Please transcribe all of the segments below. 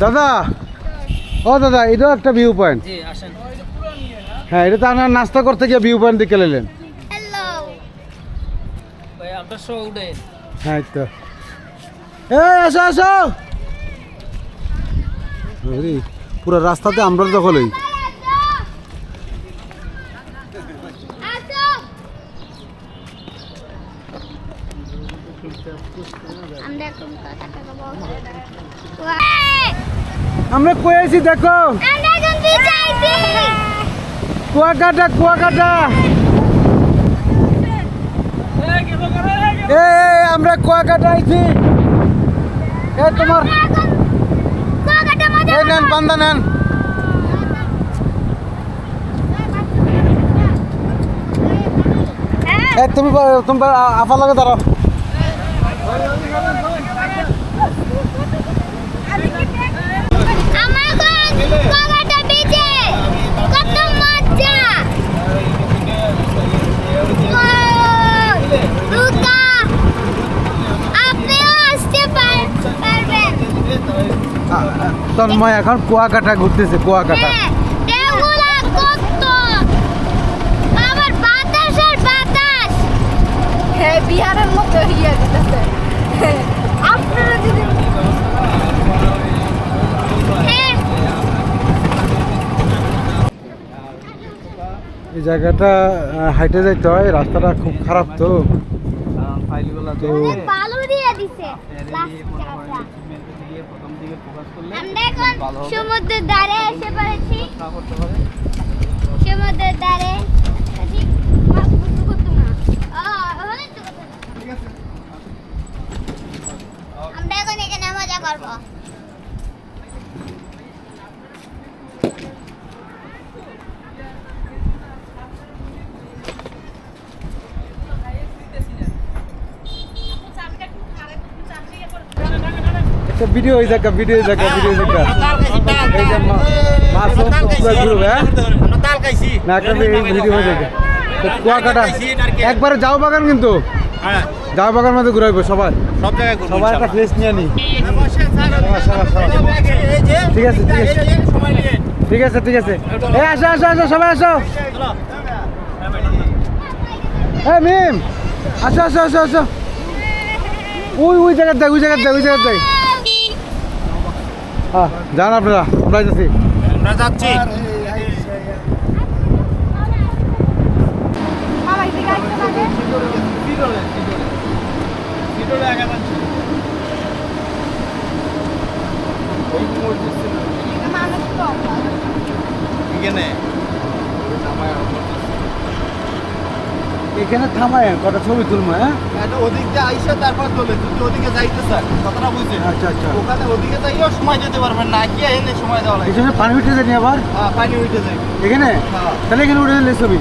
দাদা ও দাদা এটাও একটা ভিউ পয়েন্ট হ্যাঁ এটা তো আপনার নাস্তা করতে গিয়ে ভিউ পয়েন্ট দেখে নিলেন হ্যালো ভাই আমরা হ্যাঁ তো। এ আসো আসো। পুরো রাস্তাতে আমরা দখলই আসো আমরা কই আছি দেখো? কুয়াকাটা কুয়াকাটা। এ আমরা কুয়াকাটা আইছি। এ তোমার এই নেন বান্দা নেন। হ্যাঁ। এ তুমি তুমি বা- আ- আফা লাগে দাঁড়াও। তন্ময় এখন কুয়াকাটা ঘুরতেছে কুয়াকাটা হ্যাঁ, ঢেউগুলা কত আবার বাতাস আর বাতাস হ্যাঁ বিহারের মতো ইয়ে দিতেছে আপনারা যদি হ্যাঁ এই জায়গাটা হাইটে যাইতে হয় রাস্তাটা খুব খারাপ তো। সমুদ্রের ধারে এসে পড়েছি। সমুদ্রের ধারে। আমরা এখন এখানে মজা করব। ভিডিও হয়ে যাক ভিডিও হয়ে যাক ভিডিও হয়ে যাক। এই যে মাছ পুরো গ্রুপ হ্যাঁ? না একটা ভিডিও হয়ে তো কুয়াকাটা একবারে যাও বাগান কিন্তু। হ্যাঁ। যাও বাগান মধ্যে ঘুরাইবো সবাই। সব জায়গায় ঘুরবো সবাই একটা ফ্রেশ নিয়ে নি। ইনশাআল্লাহ। সবাই, সবাই, সবাই। এই যে, ঠিক আছে ঠিক আছে। ঠিক আছে ঠিক আছে। এই আসো আসো আসো সবাই আসো। এই মিম। আসো আসো আসো আসো। ওই ওই জায়গার দেখ ওই জায়গার দেখ ওই জায়গার দেখ হ্যাঁ যান আপনারা আমরা যাচ্ছি। আমরা যাচ্ছি। এখানে এখানে থামায় কটা ছবি তুলবো হ্যাঁ? একটা ওদিক আইসা তারপর চলে যদি ওদিকে যাইতে স্যার কথাটা বুঝছেন আচ্ছা আচ্ছা। ওখানে ওদিকে যাইও সময় যেতে পারবেন না কি এনে সময় দেওয়া লাগে এখানে পানি উঠে যায়নি আবার? হ্যাঁ, পানি উঠে যায়। এখানে? হ্যাঁ। তাহলে এখানে উঠে দিলে ছবি?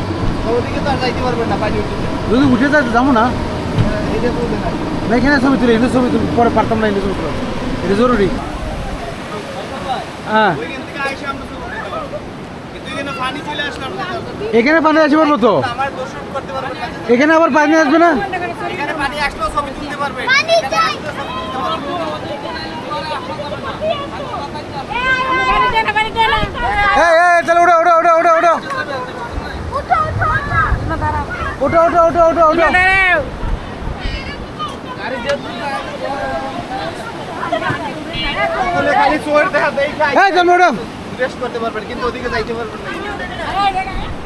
ওদিকে তো আর যাইতে পারবেন না পানি উঠে যদি উঠে যায় যাব না। এটা আর কি। না এখানে ছবি তুলে এখানে ছবি তুলে পরে পারতাম না এখানে ছবি তুলো এটা জরুরি। হ্যাঁ ওইখান থেকে আইসা আমরা ছবি তুলতে পারব। কিন্তু এখানে পানি চলে আসলে এখানে পানি আসবে পারব তো? না যে এখানে আবার পানি আসবে না? এখানে পানি আসলেও ছবি তুলতে পারবেন পানি চাই। গাড়ি দেন গাড়ি দেন এই এই তাহলে ওটা ওটা ওটা ওটা ওটা খালি চোর দেখা ওটা রেস্ট করতে পারবেন কিন্তু ওদিকে যাইতে পারবেন না।